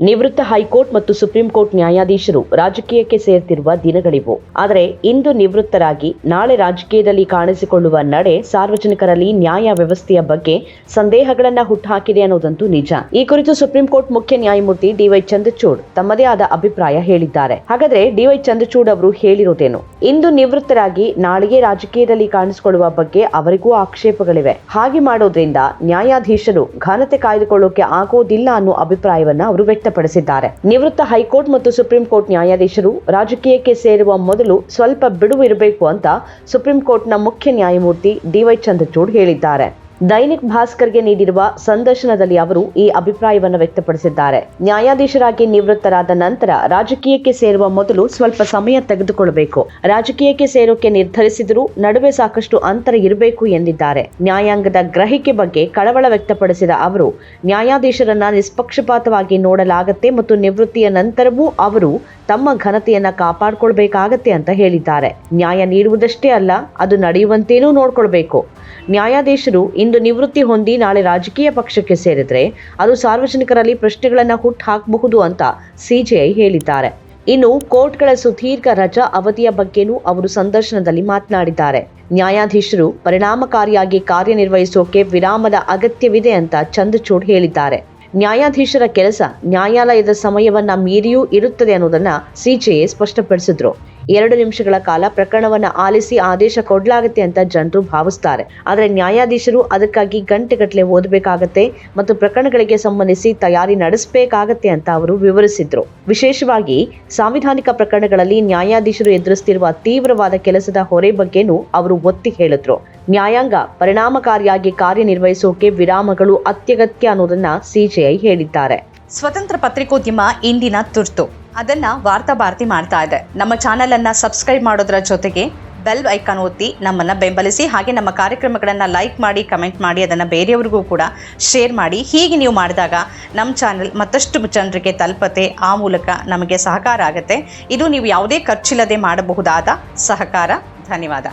ನಿವೃತ್ತ ಹೈಕೋರ್ಟ್ ಮತ್ತು supreme court ನ್ಯಾಯಾಧೀಶರು ರಾಜಕೀಯಕ್ಕೆ ಸೇರ್ತಿರುವ ದಿನಗಳಿವು. ಆದರೆ ಇಂದು ನಿವೃತ್ತರಾಗಿ ನಾಳೆ ರಾಜಕೀಯದಲ್ಲಿ ಕಾಣಿಸಿಕೊಳ್ಳುವ ನಡೆ ಸಾರ್ವಜನಿಕರಲ್ಲಿ ನ್ಯಾಯ ವ್ಯವಸ್ಥೆಯ ಬಗ್ಗೆ ಸಂದೇಹಗಳನ್ನ ಹುಟ್ಟುಹಾಕಿದೆ ಅನ್ನೋದಂತೂ ನಿಜ. ಈ ಕುರಿತು ಸುಪ್ರೀಂ ಕೋರ್ಟ್ ಮುಖ್ಯ ನ್ಯಾಯಮೂರ್ತಿ ಡಿವೈ ಚಂದ್ರಚೂಡ್ ತಮ್ಮದೇ ಆದ ಅಭಿಪ್ರಾಯ ಹೇಳಿದ್ದಾರೆ. ಹಾಗಾದ್ರೆ ಡಿವೈ ಚಂದ್ರಚೂಡ್ ಅವರು ಹೇಳಿರೋದೇನು? ಇಂದು ನಿವೃತ್ತರಾಗಿ ನಾಳೆಗೆ ರಾಜಕೀಯದಲ್ಲಿ ಕಾಣಿಸಿಕೊಳ್ಳುವ ಬಗ್ಗೆ ಅವರಿಗೂ ಆಕ್ಷೇಪಗಳಿವೆ. ಹಾಗೆ ಮಾಡೋದ್ರಿಂದ ನ್ಯಾಯಾಧೀಶರು ಘನತೆ ಕಾಯ್ದುಕೊಳ್ಳೋಕೆ ಆಗೋದಿಲ್ಲ ಅನ್ನೋ ಅಭಿಪ್ರಾಯವನ್ನ ಅವರು ವ್ಯಕ್ತಪಡಿಸಿದ್ದಾರೆ. ನಿವೃತ್ತ ಹೈಕೋರ್ಟ್ ಮತ್ತು ಸುಪ್ರೀಂ ಕೋರ್ಟ್ ನ್ಯಾಯಾಧೀಶರು ರಾಜಕೀಯಕ್ಕೆ ಸೇರುವ ಮೊದಲು ಸ್ವಲ್ಪ ಬಿಡುವು ಇರಬೇಕು ಅಂತ ಸುಪ್ರೀಂ ಕೋರ್ಟ್ನ ಮುಖ್ಯ ನ್ಯಾಯಮೂರ್ತಿ ಡಿವೈ ಚಂದ್ರಚೂಡ್ ಹೇಳಿದ್ದಾರೆ. ದೈನಿಕ್ ಭಾಸ್ಕರ್ಗೆ ನೀಡಿರುವ ಸಂದರ್ಶನದಲ್ಲಿ ಅವರು ಈ ಅಭಿಪ್ರಾಯವನ್ನು ವ್ಯಕ್ತಪಡಿಸಿದ್ದಾರೆ. ನ್ಯಾಯಾಧೀಶರಾಗಿ ನಿವೃತ್ತರಾದ ನಂತರ ರಾಜಕೀಯಕ್ಕೆ ಸೇರುವ ಮೊದಲು ಸ್ವಲ್ಪ ಸಮಯ ತೆಗೆದುಕೊಳ್ಳಬೇಕು. ರಾಜಕೀಯಕ್ಕೆ ಸೇರೋಕೆ ನಿರ್ಧರಿಸಿದರೂ ನಡುವೆ ಸಾಕಷ್ಟು ಅಂತರ ಇರಬೇಕು ಎಂದಿದ್ದಾರೆ. ನ್ಯಾಯಾಂಗದ ಗ್ರಹಿಕೆ ಬಗ್ಗೆ ಕಳವಳ ವ್ಯಕ್ತಪಡಿಸಿದ ಅವರು, ನ್ಯಾಯಾಧೀಶರನ್ನ ನಿಷ್ಪಕ್ಷಪಾತವಾಗಿ ನೋಡಲಾಗತ್ತೆ ಮತ್ತು ನಿವೃತ್ತಿಯ ನಂತರವೂ ಅವರು ತಮ್ಮ ಘನತೆಯನ್ನ ಕಾಪಾಡಿಕೊಳ್ಬೇಕಾಗತ್ತೆ ಅಂತ ಹೇಳಿದ್ದಾರೆ. ನ್ಯಾಯ ನೀಡುವುದಷ್ಟೇ ಅಲ್ಲ, ಅದು ನಡೆಯುವಂತೇನೂ ನೋಡ್ಕೊಳ್ಬೇಕು. ನ್ಯಾಯಾಧೀಶರು ಇಂದು ನಿವೃತ್ತಿ ಹೊಂದಿ ನಾಳೆ ರಾಜಕೀಯ ಪಕ್ಷಕ್ಕೆ ಸೇರಿದ್ರೆ ಅದು ಸಾರ್ವಜನಿಕರಲ್ಲಿ ಪ್ರಶ್ನೆಗಳನ್ನ ಹುಟ್ಟು ಹಾಕಬಹುದು ಅಂತ ಸಿಜೆಐ ಹೇಳಿದ್ದಾರೆ. ಇನ್ನು ಕೋರ್ಟ್ಗಳ ಸುದೀರ್ಘ ರಜಾ ಅವಧಿಯ ಬಗ್ಗೆನೂ ಅವರು ಸಂದರ್ಶನದಲ್ಲಿ ಮಾತನಾಡಿದ್ದಾರೆ. ನ್ಯಾಯಾಧೀಶರು ಪರಿಣಾಮಕಾರಿಯಾಗಿ ಕಾರ್ಯನಿರ್ವಹಿಸೋಕೆ ವಿರಾಮದ ಅಗತ್ಯವಿದೆ ಅಂತ ಚಂದ್ರಚೂಡ್ ಹೇಳಿದ್ದಾರೆ. ನ್ಯಾಯಾಧೀಶರ ಕೆಲಸ ನ್ಯಾಯಾಲಯದ ಸಮಯವನ್ನ ಮೀರಿಯೂ ಇರುತ್ತದೆ ಅನ್ನೋದನ್ನ ಸಿಜೆಎ ಸ್ಪಷ್ಟಪಡಿಸಿದ್ರು. ಎರಡು ನಿಮಿಷಗಳ ಕಾಲ ಪ್ರಕರಣವನ್ನ ಆಲಿಸಿ ಆದೇಶ ಕೊಡಲಾಗುತ್ತೆ ಅಂತ ಜನರು ಭಾವಿಸ್ತಾರೆ. ಆದರೆ ನ್ಯಾಯಾಧೀಶರು ಅದಕ್ಕಾಗಿ ಗಂಟೆಗಟ್ಟಲೆ ಓದಬೇಕಾಗತ್ತೆ ಮತ್ತು ಪ್ರಕರಣಗಳಿಗೆ ಸಂಬಂಧಿಸಿ ತಯಾರಿ ನಡೆಸಬೇಕಾಗತ್ತೆ ಅಂತ ಅವರು ವಿವರಿಸಿದ್ರು. ವಿಶೇಷವಾಗಿ ಸಾಂವಿಧಾನಿಕ ಪ್ರಕರಣಗಳಲ್ಲಿ ನ್ಯಾಯಾಧೀಶರು ಎದುರಿಸುತ್ತಿರುವ ತೀವ್ರವಾದ ಕೆಲಸದ ಹೊರೆ ಬಗ್ಗೆನೂ ಅವರು ಒತ್ತಿ ಹೇಳಿದ್ರು. ನ್ಯಾಯಾಂಗ ಪರಿಣಾಮಕಾರಿಯಾಗಿ ಕಾರ್ಯನಿರ್ವಹಿಸೋಕೆ ವಿರಾಮಗಳು ಅತ್ಯಗತ್ಯ ಅನ್ನೋದನ್ನ ಸಿಜೆಐ ಹೇಳಿದ್ದಾರೆ. ಸ್ವತಂತ್ರ ಪತ್ರಿಕೋದ್ಯಮ ಇಂದಿನ ತುರ್ತು. ಅದನ್ನ ವಾರ್ತಾ ಭಾರತಿ ಮಾಡ್ತಾ ಇದೆ. ನಮ್ಮ ಚಾನೆಲ್ ಅನ್ನ ಸಬ್ಸ್ಕ್ರೈಬ್ ಮಾಡೋದ್ರ ಜೊತೆಗೆ ಬೆಲ್ ಐಕಾನ್ ಒತ್ತಿ ನಮ್ಮನ್ನ ಬೆಂಬಲಿಸಿ ಹಾಗೆ ನಮ್ಮ ಕಾರ್ಯಕ್ರಮಗಳನ್ನು ಲೈಕ್ ಮಾಡಿ ಕಮೆಂಟ್ ಮಾಡಿ, ಅದನ್ನು ಬೇರೆಯವ್ರಿಗೂ ಕೂಡ ಶೇರ್ ಮಾಡಿ. ಹೀಗೆ ನೀವು ಮಾಡಿದಾಗ ನಮ್ಮ ಚಾನೆಲ್ ಮತ್ತಷ್ಟು ಜನರಿಗೆ ತಲುಪತೆ, ಆ ಮೂಲಕ ನಮಗೆ ಸಹಕಾರ ಆಗುತ್ತೆ. ಇದು ನೀವು ಯಾವುದೇ ಖರ್ಚಿಲ್ಲದೆ ಮಾಡಬಹುದಾದ ಸಹಕಾರ. ಧನ್ಯವಾದ.